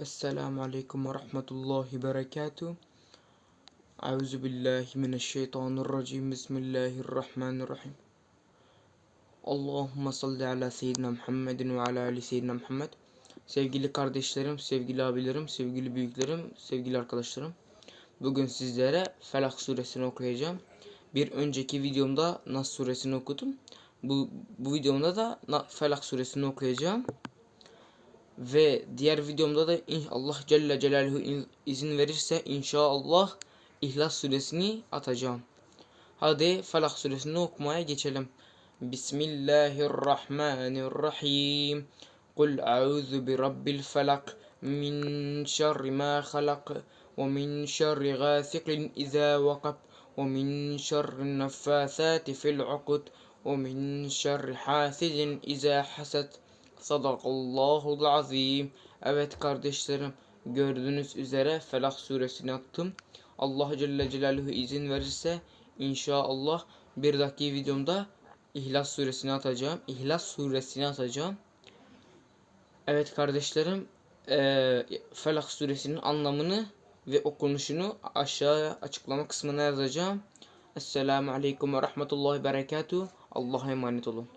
Esselamu Aleyküm ve Rahmetullahi Berekatuhu. Euzu billahi mineşşeytanirracim. Bismillahirrahmanirrahim. Allahümme salli ala seyyidina Muhammedin ve ala ali seyyidina Muhammed. Sevgili kardeşlerim, sevgili abilerim, sevgili büyüklerim, sevgili arkadaşlarım. Bugün sizlere Felak suresini okuyacağım. Bir önceki videomda Nas suresini okudum. Bu, bu videomda da Felak suresini okuyacağım. Ve diğer videomda da Allah Celle Celaluhu in- izin verirse inşallah İhlas suresini atacağım. Hadi Felak suresini okumaya geçelim. Bismillahirrahmanirrahim. Kul a'udhu bi rabbil felak min şerri ma halak ve min şerri gasiqin iza vakab ve min şerri neffasati fil ukud ve min şerri hasidin iza hasad. Sadakallahul azim. Evet kardeşlerim gördüğünüz üzere Felak suresini attım. Allah Celle Celaluhu izin verirse inşallah bir dahaki videomda İhlas suresini atacağım. İhlas suresini atacağım. Evet kardeşlerim eee Felak suresinin anlamını ve okunuşunu aşağıya açıklama kısmına yazacağım. Esselamu Aleyküm ve Rahmetullahi Berekatuhu. Allah'a emanet olun.